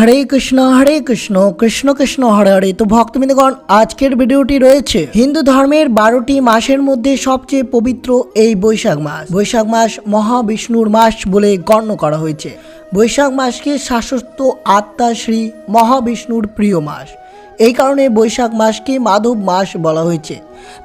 হরে কৃষ্ণ হরে কৃষ্ণ কৃষ্ণ কৃষ্ণ, হরে হরে। তো ভক্তবৃন্দগণ, আজকের ভিডিওটি রয়েছে হিন্দু ধর্মের বারোটি মাসের মধ্যে সবচেয়ে পবিত্র এই বৈশাখ মাস। বৈশাখ মাস মহাবিষ্ণুর মাস বলে গণ্য করা হয়েছে। বৈশাখ মাসকে শাশ্বত আত্মা শ্রী মহাবিষ্ণুর প্রিয় মাস। এই কারণে বৈশাখ মাসকে মাধব মাস বলা হয়েছে।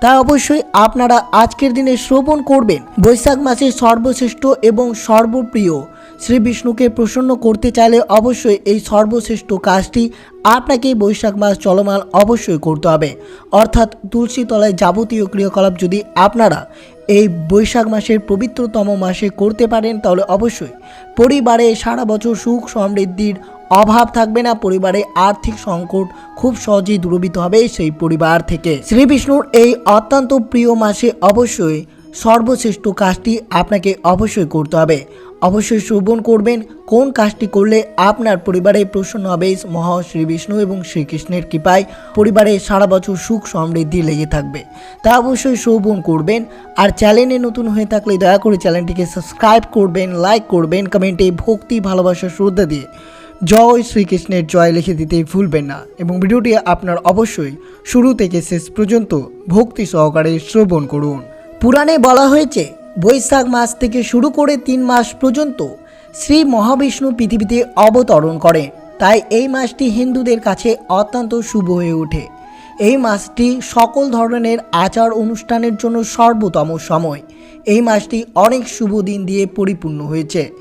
তাই অবশ্যই আপনারা আজকের দিনে শ্রবণ করবেন। বৈশাখ মাসের সর্বশ্রেষ্ঠ এবং সর্বপ্রিয় শ্রী বিষ্ণুকে প্রসন্ন করতে চাইলে অবশ্যই এই সর্বশ্রেষ্ঠ কাজটি আপনাকে বৈশাখ মাস চলমান অবশ্যই করতে হবে। অর্থাৎ তুলসী তলায় যাবতীয় ক্রিয়াকলাপ যদি আপনারা এই বৈশাখ মাসের পবিত্রতম মাসে করতে পারেন, তাহলে অবশ্যই পরিবারে সারা বছর সুখ সমৃদ্ধির অভাব থাকবে না, পরিবারে আর্থিক সংকট খুব সহজেই দূরীভূত হবে সেই পরিবার থেকে। শ্রী বিষ্ণুর এই অত্যন্ত প্রিয় মাসে অবশ্যই সর্বশ্রেষ্ঠ কাজটি আপনাকে অবশ্যই করতে হবে। অবশ্যই শ্রবণ করবেন। কোন কাজটি করলে আপনার পরিবারে প্রসন্ন হবে মহা শ্রী বিষ্ণু এবং শ্রীকৃষ্ণের কৃপায় পরিবারে সারা বছর সুখ সমৃদ্ধি লেগে থাকবে। তা অবশ্যই শ্রবণ করবেন। আর চ্যানেলে নতুন হয়ে থাকলে দয়া করে চ্যানেলটিকে সাবস্ক্রাইব করবেন, লাইক করবেন, কমেন্টে ভক্তি, ভালোবাসা, শ্রদ্ধা দিয়ে জয় শ্রীকৃষ্ণের জয় লিখে দিতে ভুলবেন না। এবং ভিডিওটি আপনার অবশ্যই শুরু থেকে শেষ পর্যন্ত ভক্তি সহকারে শ্রবণ করুন। পুরাণে বলা হয়েছে বৈশাখ মাস থেকে শুরু করে তিন মাস পর্যন্ত শ্রী মহাবিষ্ণু পৃথিবীতে অবতরণ করে। তাই এই মাসটি হিন্দুদের কাছে অত্যন্ত শুভ হয়ে ওঠে। এই মাসটি সকল ধরনের আচার অনুষ্ঠানের জন্য সর্বোত্তম সময়। এই মাসটি অনেক শুভ দিন দিয়ে পরিপূর্ণ হয়েছে।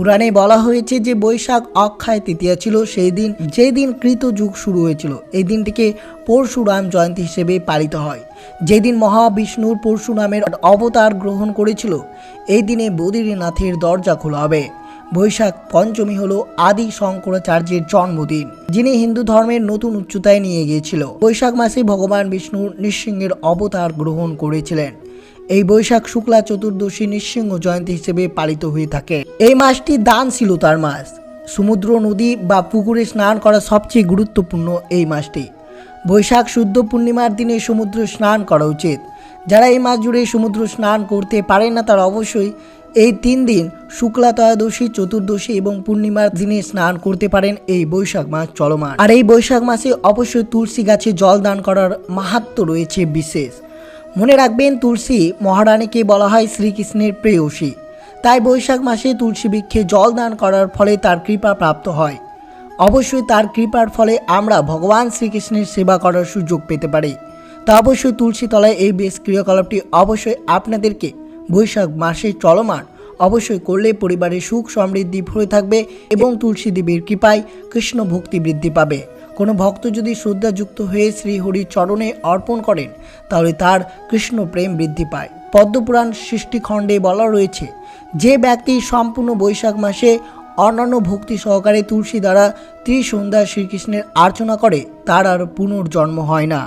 পুরাণে বলা হয়েছে যে বৈশাখ অক্ষয় তৃতীয়া ছিল সেই দিন, যেই দিন কৃত যুগ শুরু হয়েছিল। এই দিনটিকে পরশুরাম জয়ন্তী হিসেবে পালিত হয়। যেদিন মহাবিষ্ণুর পরশুরামের অবতার গ্রহণ করেছিল, এই দিনে বদ্রীনাথের দরজা খোলা হবে। বৈশাখ পঞ্চমী হলো আদি শঙ্করাচার্যের জন্মদিন, যিনি হিন্দু ধর্মের নতুন উচ্চতায় নিয়ে গিয়েছিল। বৈশাখ মাসে ভগবান বিষ্ণু নৃসিংহের অবতার গ্রহণ করেছিলেন। এই বৈশাখ শুক্লা চতুর্দশী নৃসিংহ জয়ন্তী হিসেবে পালিত হয়ে থাকে। এই মাসটি দান ছিল তার মাস। সমুদ্র, নদী বা পুকুরে স্নান করা সবচেয়ে গুরুত্বপূর্ণ এই মাসটি। বৈশাখ শুদ্ধ পূর্ণিমার দিনে সমুদ্র স্নান করা উচিত। যারা এই মাস জুড়ে সমুদ্র স্নান করতে পারেন না, তারা অবশ্যই এই তিন দিন শুক্লা ত্রয়োদশী, চতুর্দশী এবং পূর্ণিমার দিনে স্নান করতে পারেন এই বৈশাখ মাস চলমান। আর এই বৈশাখ মাসে অবশ্যই তুলসী গাছে জল দান করার মাহাত্ম রয়েছে বিশেষ। মনে রাখবেন তুলসী মহারানীকে বলা হয় শ্রীকৃষ্ণের প্রেয়সী। তাই বৈশাখ মাসে তুলসী বৃক্ষে জল দান করার ফলে তার কৃপা প্রাপ্ত হয়। অবশ্যই তার কৃপার ফলে আমরা ভগবান শ্রীকৃষ্ণের সেবা করার সুযোগ পেতে পারি। তা অবশ্যই তুলসী তলায় এই বেশ ক্রিয়াকলাপটি অবশ্যই আপনাদেরকে বৈশাখ মাসে চলমান অবশ্যই করলে পরিবারে সুখ সমৃদ্ধি ভরে থাকবে এবং তুলসী দেবীর কৃপায় কৃষ্ণ ভক্তি বৃদ্ধি পাবে। কোনো ভক্ত যদি শ্রদ্ধাযুক্ত হয়ে শ্রীহরির চরণে অর্পণ করেন, তাহলে তার কৃষ্ণ প্রেম বৃদ্ধি পায়। পদ্মপুরাণ সৃষ্টিখণ্ডে বলা রয়েছে, যে ব্যক্তি সম্পূর্ণ বৈশাখ মাসে অন্যান্য ভক্তি সহকারে তুলসী দ্বারা ত্রিসন্ধ্যা শ্রীকৃষ্ণের আর্চনা করে, তার আর পুনর্জন্ম হয় না।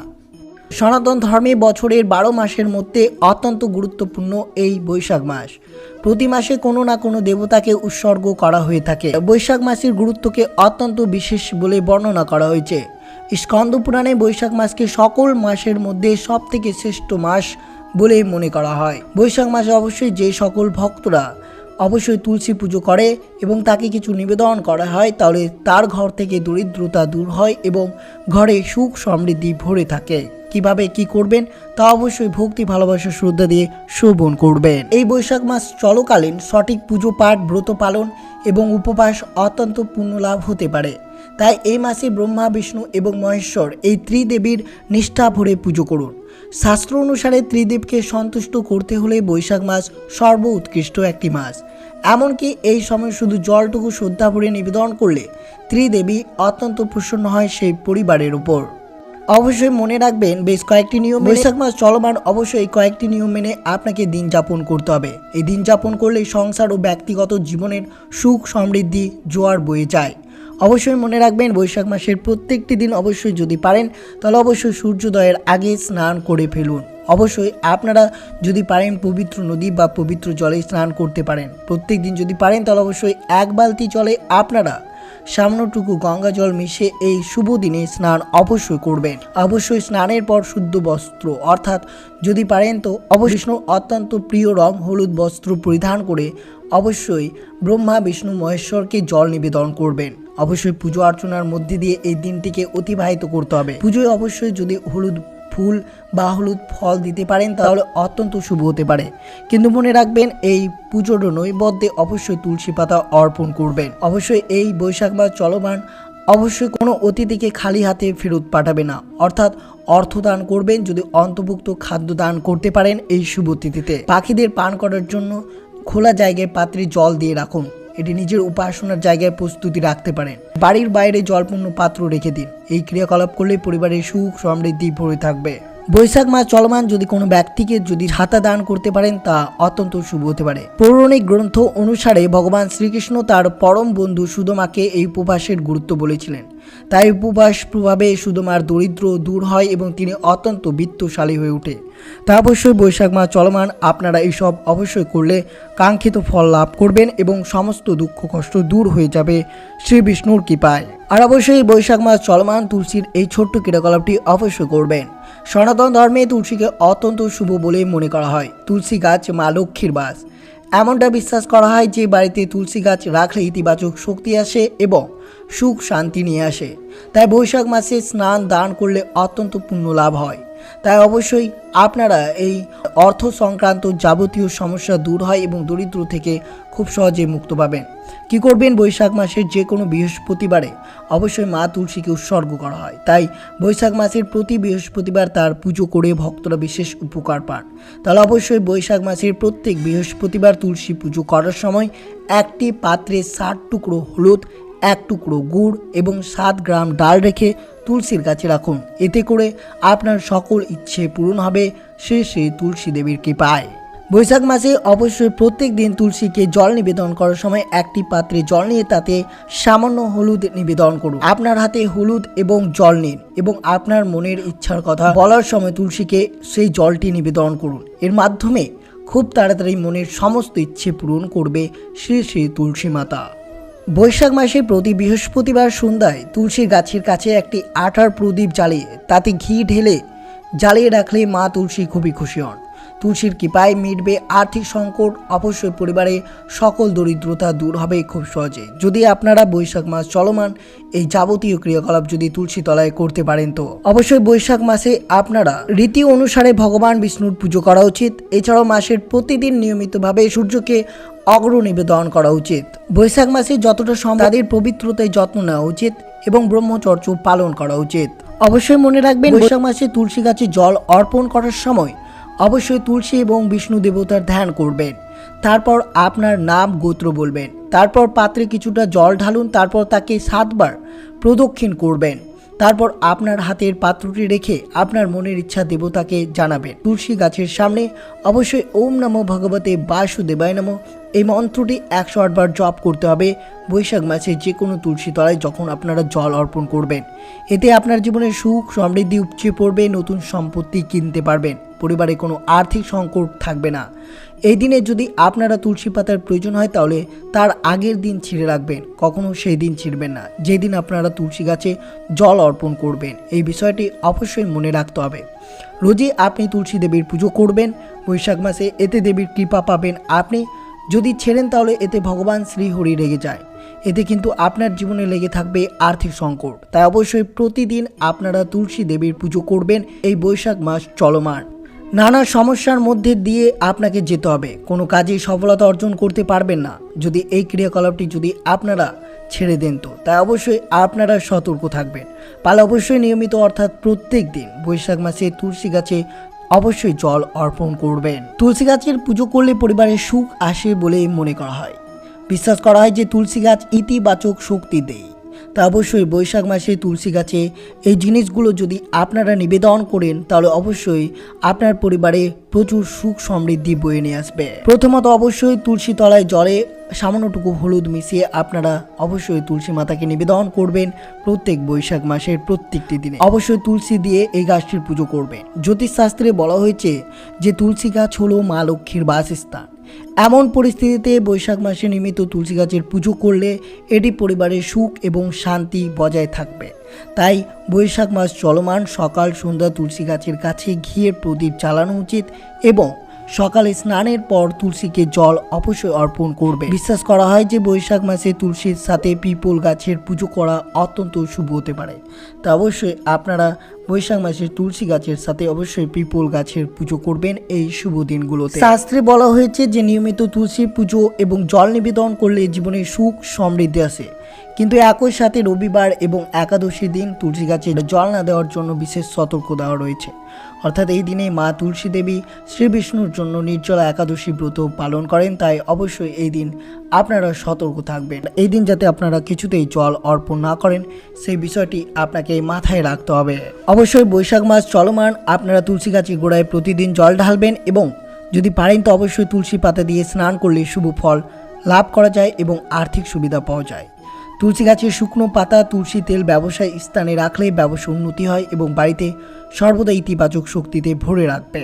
সনাতন ধর্মে বছরের বারো মাসের মধ্যে অত্যন্ত গুরুত্বপূর্ণ এই বৈশাখ মাস। প্রতি মাসে কোনো না কোনো দেবতাকে উৎসর্গ করা হয়ে থাকে। বৈশাখ মাসের গুরুত্বকে অত্যন্ত বিশেষ বলে বর্ণনা করা হয়েছে। স্কন্দ পুরাণে বৈশাখ মাসকে সকল মাসের মধ্যে সব থেকে শ্রেষ্ঠ মাস বলে মনে করা হয়। বৈশাখ মাসে অবশ্যই যে সকল ভক্তরা অবশ্যই তুলসী পুজো করে এবং তাকে কিছু নিবেদন করা হয়, তাহলে তার ঘর থেকে দরিদ্রতা দূর হয় এবং ঘরে সুখ সমৃদ্ধি ভরে থাকে। কীভাবে কি করবেন তা অবশ্যই ভক্তি, ভালোবাসা, শ্রদ্ধা দিয়ে শ্রবণ করবেন। এই বৈশাখ মাস চলকালীন সঠিক পুজো পাঠ, ব্রত পালন এবং উপবাস অত্যন্ত পুণ্যলাভ হতে পারে। তাই এই মাসে ব্রহ্মা, বিষ্ণু এবং মহেশ্বর এই ত্রিদেবীর নিষ্ঠা ভরে পুজো করুন। শাস্ত্র অনুসারে ত্রিদেবকে সন্তুষ্ট করতে হলে বৈশাখ মাস সর্ব উৎকৃষ্ট একটি মাস। এমনকি এই সময় শুধু জলটুকু শ্রদ্ধা ভরে নিবেদন করলে ত্রিদেবী অত্যন্ত প্রসন্ন হয় সেই পরিবারের উপর। অবশ্যই মনে রাখবেন, বেশ কয়েকটি নিয়ম বৈশাখ মাস চলমান, অবশ্যই কয়েকটি নিয়ম মেনে আপনাকে দিন যাপন করতে হবে। এই দিন যাপন করলে সংসার ও ব্যক্তিগত জীবনের সুখ সমৃদ্ধি, জোয়ার বয়ে যায়। অবশ্যই মনে রাখবেন, বৈশাখ মাসের প্রত্যেকটি দিন অবশ্যই যদি পারেন, তাহলে অবশ্যই সূর্যোদয়ের আগে স্নান করে ফেলুন। অবশ্যই আপনারা যদি পারেন, পবিত্র নদী বা পবিত্র জলে স্নান করতে পারেন। প্রত্যেক দিন যদি পারেন, তাহলে অবশ্যই এক বালতি জলে আপনারা সামান্যটুকু গঙ্গা জল মিশে এই শুভ দিনে স্নান অবশ্যই করবেন। অবশ্যই স্নানের পর শুদ্ধ বস্ত্র, অর্থাৎ যদি পারেন তো অবশ্যই অত্যন্ত প্রিয় রং হলুদ বস্ত্র পরিধান করে অবশ্যই ব্রহ্মা, বিষ্ণু, মহেশ্বরকে জল নিবেদন করবেন। অবশ্যই পুজো অর্চনার মধ্যে দিয়ে এই দিনটিকে অতিবাহিত করতে হবে। পুজোয় অবশ্যই যদি হলুদ ফুল বা হলুদ ফল দিতে পারেন, তাহলে অত্যন্ত শুভ হতে পারে। কিন্তু মনে রাখবেন, এই পুজোর নৈবদ্যে অবশ্যই তুলসী পাতা অর্পণ করবেন। অবশ্যই এই বৈশাখ বা চলমান, অবশ্যই কোনো অতিথিকে খালি হাতে ফেরত পাঠাবে না। অর্থাৎ অর্থ দান করবেন, যদি অন্তর্ভুক্ত খাদ্য দান করতে পারেন এই শুভ তিথিতে। পাখিদের পান করার জন্য খোলা জায়গায় পাত্রে জল দিয়ে রাখুন। এটি নিজের উপাসনার জায়গায় প্রস্তুতি রাখতে পারেন। বাড়ির বাইরে জলপূর্ণ পাত্র রেখে দিন। এই ক্রিয়াকলাপ করলে পরিবারের সুখ সমৃদ্ধি ভরে থাকবে। বৈশাখ মাস চলমান যদি কোনো ব্যক্তিকে যদি ছাতা দান করতে পারেন, তা অত্যন্ত শুভ হতে পারে। পৌরাণিক গ্রন্থ অনুসারে ভগবান শ্রীকৃষ্ণ তার পরম বন্ধু সুদমাকে এই উপবাসের গুরুত্ব বলেছিলেন। তাই উপবাস প্রভাবে সুদমার দরিদ্র দূর হয় এবং তিনি অত্যন্ত বিত্তশালী হয়ে ওঠে। তা অবশ্যই বৈশাখ মাস চলমান, আপনারা এইসব অবশ্যই করলে কাঙ্ক্ষিত ফল লাভ করবেন এবং সমস্ত দুঃখ কষ্ট দূর হয়ে যাবে শ্রী বিষ্ণুর কৃপায়। আর অবশ্যই বৈশাখ মাস চলমান, তুলসীর এই ছোট্ট ক্রিয়াকলাপটি অবশ্যই করবেন। সনাতন ধর্মে তুলসীকে অত্যন্ত শুভ বলে মনে করা হয়। তুলসী গাছ মা লক্ষ্মীর বাস। এমনটা বিশ্বাস করা হয় যে বাড়িতে তুলসী গাছ রাখলে ইতিবাচক শক্তি আসে এবং সুখ শান্তি নিয়ে আসে। তাই বৈশাখ মাসে স্নান দান করলে অত্যন্ত পুণ্য লাভ হয়। তাই অবশ্যই আপনারা এই অর্থ সংক্রান্ত যাবতীয় সমস্যা দূর হয় এবং দরিদ্র থেকে খুব সহজে মুক্ত পাবেন। কি করবেন? বৈশাখ মাসের যে কোনো বৃহস্পতিবারে অবশ্যই মা তুলসীকে উৎসর্গ করা হয়। তাই বৈশাখ মাসের প্রতি বৃহস্পতিবার তার পুজো করে ভক্তরা বিশেষ উপকার পান। তাহলে অবশ্যই বৈশাখ মাসের প্রত্যেক বৃহস্পতিবার তুলসী পুজো করার সময় একটি পাত্রে ষাট টুকরো হলুদ, এক টুকরো গুড় এবং সাত গ্রাম ডাল রেখে তুলসীর কাছে রাখুন। এতে করে আপনার সকল ইচ্ছে পূরণ হবে। শ্রী শ্রী তুলসী দেবীর কৃপায়। বৈশাখ মাসে অবশ্যই প্রত্যেক দিন তুলসীকে জল নিবেদন করার সময় একটি পাত্রে জল নিয়ে তাতে সামান্য হলুদ নিবেদন করুন। আপনার হাতে হলুদ এবং জল নিন এবং আপনার মনের ইচ্ছার কথা বলার সময় তুলসীকে সেই জলটি নিবেদন করুন। এর মাধ্যমে খুব তাড়াতাড়ি মনের সমস্ত ইচ্ছে পূরণ করবে শ্রী শ্রী তুলসী মাতা। বৈশাখ মাসে প্রতি বৃহস্পতিবার সন্ধ্যায় তুলসী গাছের কাছে একটি আঠার প্রদীপ জ্বালিয়ে তাতে ঘি ঢেলে জ্বালিয়ে রাখলে মা তুলসী খুবই খুশি হন। তুলসীর কৃপায় মিটবে আর্থিক সংকট অবশ্যই পরিবারে সকল দরিদ্রতা দূর হবে খুব সহজে। যদি আপনারা বৈশাখ মাস চলমান এই যাবতীয় ক্রিয়াকলাপ যদি তুলসী তলায় করতে পারেন তো। অবশ্যই বৈশাখ মাসে আপনারা রীতি অনুসারে ভগবান বিষ্ণুর পুজো করা উচিত। এছাড়াও মাসের প্রতিদিন নিয়মিতভাবে সূর্যকে অগ্র নিবেদন করা উচিত। বৈশাখ মাসে যতটা সম্ভব তাদের পবিত্রতায় যত্ন নেওয়া উচিত এবং ব্রহ্মচর্য পালন করা উচিত। অবশ্যই মনে রাখবেন বৈশাখ মাসে তুলসী গাছে জল অর্পণ করার সময় অবশ্যই তুলসী এবং বিষ্ণু দেবতার ধ্যান করবেন। তারপর আপনার নাম গোত্র বলবেন। তারপর পাত্রে কিছুটা জল ঢালুন, তারপর তাকে সাতবার প্রদক্ষিণ করবেন। তারপর আপনার হাতের পাত্রটি রেখে আপনার মনের ইচ্ছা দেবতাকে জানাবেন। তুলসী গাছের সামনে অবশ্যই ওম নমো ভগবতে বাসুদেবায় নমো। এই মন্ত্রটি একশো আটবার জপ করতে হবে। বৈশাখ মাসে যে কোনো তুলসী তলায় যখন আপনারা জল অর্পণ করবেন, এতে আপনার জীবনে সুখ, সমৃদ্ধি উপচে পড়বে, নতুন সম্পত্তি কিনতে পারবেন। পরিবারে কোনো আর্থিক সংকট থাকবে না। এই দিনে যদি আপনারা তুলসী পাতার প্রয়োজন হয়, তাহলে তার আগের দিন ছিঁড়ে রাখবেন। কখনো সেই দিন ছিঁড়বেন না, যেদিন আপনারা তুলসী গাছে জল অর্পণ করবেন। এই বিষয়টি অবশ্যই মনে রাখতে হবে। রোজই আপনি তুলসী দেবীর পুজো করবেন। বৈশাখ মাসে এতে দেবীর কৃপা পাবেন। আপনি যদি ছেড়েন তাহলে এতে ভগবান শ্রীহরি রেগে যায়। এতে কিন্তু আপনার জীবনে লেগে থাকবে আর্থিক সংকট। তাই অবশ্যই প্রতিদিন আপনারা তুলসী দেবীর পুজো করবেন এই বৈশাখ মাস চলমান। নানা সমস্যার মধ্যে দিয়ে আপনাকে যেতে হবে। কোনো কাজেই সফলতা অর্জন করতে পারবেন না। যদি এই ক্রিয়াকলাপটি যদি আপনারা ছেড়ে দেন তো, তাই অবশ্যই আপনারা সতর্ক থাকবেন। পালে অবশ্যই নিয়মিত অর্থাৎ প্রত্যেক দিন বৈশাখ মাসে তুলসী গাছে অবশ্যই জল অর্পণ করবেন। তুলসী গাছের পুজো করলে পরিবারের সুখ আসে বলে মনে করা হয়। বিশ্বাস করা হয় যে তুলসী গাছ ইতিবাচক শক্তি দেয়। তা অবশ্যই বৈশাখ মাসে তুলসী গাছে এই জিনিসগুলো যদি আপনারা নিবেদন করেন, তাহলে অবশ্যই আপনার পরিবারে প্রচুর সুখ সমৃদ্ধি বয়ে নিয়ে আসবে। প্রথমত অবশ্যই তুলসী তলায় জলে সামান্যটুকু হলুদ মিশিয়ে আপনারা অবশ্যই তুলসী মাতাকে নিবেদন করবেন প্রত্যেক বৈশাখ মাসের প্রত্যেকটি দিনে। অবশ্যই তুলসী দিয়ে এই গাছটির পুজো করবেন। জ্যোতিষশাস্ত্রে বলা হয়েছে যে তুলসী গাছ হলো মা লক্ষ্মীর বাসস্থান। এমন পরিস্থিতিতে বৈশাখ মাসে নির্মিত তুলসী গাছের পুজো করলে এটি পরিবারের সুখ এবং শান্তি বজায় থাকবে। তাই বৈশাখ মাস চলমান সকাল সন্ধ্যা তুলসী গাছের কাছে ঘিয়ের প্রদীপ চালানো উচিত এবং সকালে স্নানের পর তুলসীকে জল অবশ্যই অর্পণ করবে। বিশ্বাস করা হয় যে বৈশাখ মাসে তুলসীর সাথে পিপল গাছের পুজো করা অত্যন্ত শুভ হতে পারে। তা অবশ্যই আপনারা বৈশাখ মাসে তুলসী গাছের সাথে অবশ্যই পিপল গাছের পুজো করবেন এই শুভ দিনগুলোতে। শাস্ত্রে বলা হয়েছে যে নিয়মিত তুলসী পুজো এবং জল নিবেদন করলে জীবনে সুখ সমৃদ্ধি আসে। কিন্তু একই সাথে রবিবার এবং একাদশী দিন তুলসী গাছে জল না দেওয়ার জন্য বিশেষ সতর্ক দেওয়া রয়েছে। অর্থাৎ এই দিনে মা তুলসী দেবী শ্রী বিষ্ণুর জন্য নির্জলা একাদশী ব্রত পালন করেন, তাই অবশ্যই এই দিন আপনারা সতর্ক থাকবেন। এই দিন যাতে আপনারা কিছুতেই জল অর্পণ না করেন, সেই বিষয়টি আপনাকে মাথায় রাখতে হবে। অবশ্যই বৈশাখ মাস চলমান, আপনারা তুলসী গাছের গোড়ায় প্রতিদিন জল ঢালবেন এবং যদি পারেন তো অবশ্যই তুলসী পাতা দিয়ে স্নান করলে শুভ ফল লাভ করা যায় এবং আর্থিক সুবিধা পাওয়া যায়। তুলসী গাছের শুকনো পাতা, তুলসী তেল ব্যবসায় স্থানে রাখলে ব্যবসা উন্নতি হয় এবং বাড়িতে সর্বদা ইতিবাচক শক্তিতে ভরে রাখবে।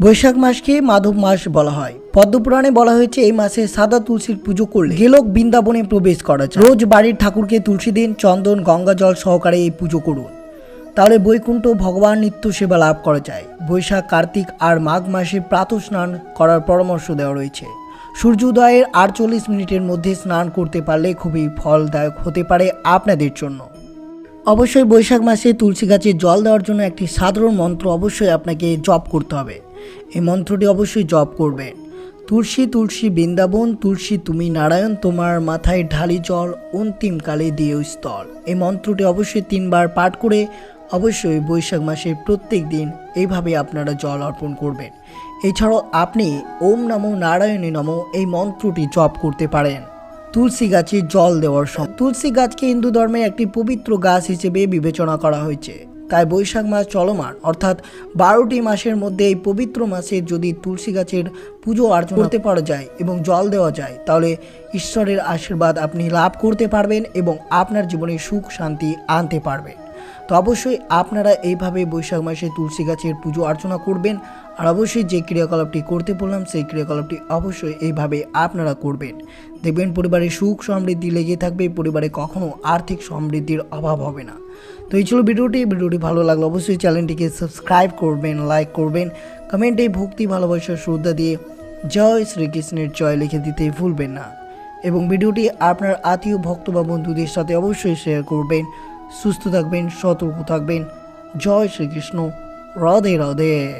বৈশাখ মাসকে মাধব মাস বলা হয়। পদ্মপুরাণে বলা হয়েছে, এই মাসে সাদা তুলসীর পুজো করলে গেলক বৃন্দাবনে প্রবেশ করা যায়। রোজ বাড়ির ঠাকুরকে তুলসী দিন, চন্দন, গঙ্গা জল সহকারে এই পুজো করুন। তাহলে বৈকুণ্ঠ ভগবান নিত্য সেবা লাভ করা যায়। বৈশাখ, কার্তিক আর মাঘ মাসে প্রাতঃ স্নান করার পরামর্শ দেওয়া রয়েছে। সূর্যোদয়ের আটচল্লিশ মিনিটের মধ্যে স্নান করতে পারলে খুবই ফলদায়ক হতে পারে আপনাদের জন্য। অবশ্যই বৈশাখ মাসে তুলসী গাছে জল দেওয়ার জন্য একটি সাধারণ মন্ত্র অবশ্যই আপনাকে জপ করতে হবে। এই মন্ত্রটি অবশ্যই জপ করবেন তুলসী তুলসী বৃন্দাবন, তুলসী তুমি নারায়ণ, তোমার মাথায় ঢালি জল অন্তিমকালে দিয়েও স্থল। এই মন্ত্রটি অবশ্যই তিনবার পাঠ করে অবশ্যই বৈশাখ মাসের প্রত্যেক দিন এইভাবে আপনারা জল অর্পণ করবেন। এছাড়াও আপনি ওম নমো নারায়ণী নমো এই মন্ত্রটি জপ করতে পারেন। তুলসী গাছে জল দেওয়ার সময় তুলসী গাছকে হিন্দু ধর্মে একটি পবিত্র গাছ হিসেবে বিবেচনা করা হয়েছে। তাই বৈশাখ মাস চলমান, অর্থাৎ বারোটি মাসের মধ্যে এই পবিত্র মাসে যদি তুলসী গাছের পুজো অর্চনা করতে পারা যায় এবং জল দেওয়া যায়, তাহলে ঈশ্বরের আশীর্বাদ আপনি লাভ করতে পারবেন এবং আপনার জীবনে সুখ শান্তি আনতে পারবেন। তো অবশ্যই আপনারা এইভাবে বৈশাখ মাসে তুলসী গাছের পুজো অর্চনা করবেন। আর অবশ্যই যে ক্রিয়াকলাপটি করতে বললাম, সেই ক্রিয়াকলাপটি অবশ্যই এইভাবে আপনারা করবেন। দেখবেন পরিবারে সুখ সমৃদ্ধি লেগে থাকবে, পরিবারে কখনো আর্থিক সমৃদ্ধির অভাব হবে না। তো এই ছিল ভিডিওটি। ভিডিওটি ভালো লাগলে অবশ্যই চ্যানেলটিকে সাবস্ক্রাইব করবেন, লাইক করবেন, কমেন্টে ভক্তি, ভালোবাসা, শ্রদ্ধা দিয়ে জয় শ্রীকৃষ্ণের জয় লিখে দিতে ভুলবেন না। এবং ভিডিওটি আপনার আত্মীয়, ভক্ত বা বন্ধুদের সাথে অবশ্যই শেয়ার করবেন। সুস্থ থাকবেন, সতর্ক থাকবেন। জয় শ্রীকৃষ্ণ। রাধে রাধে।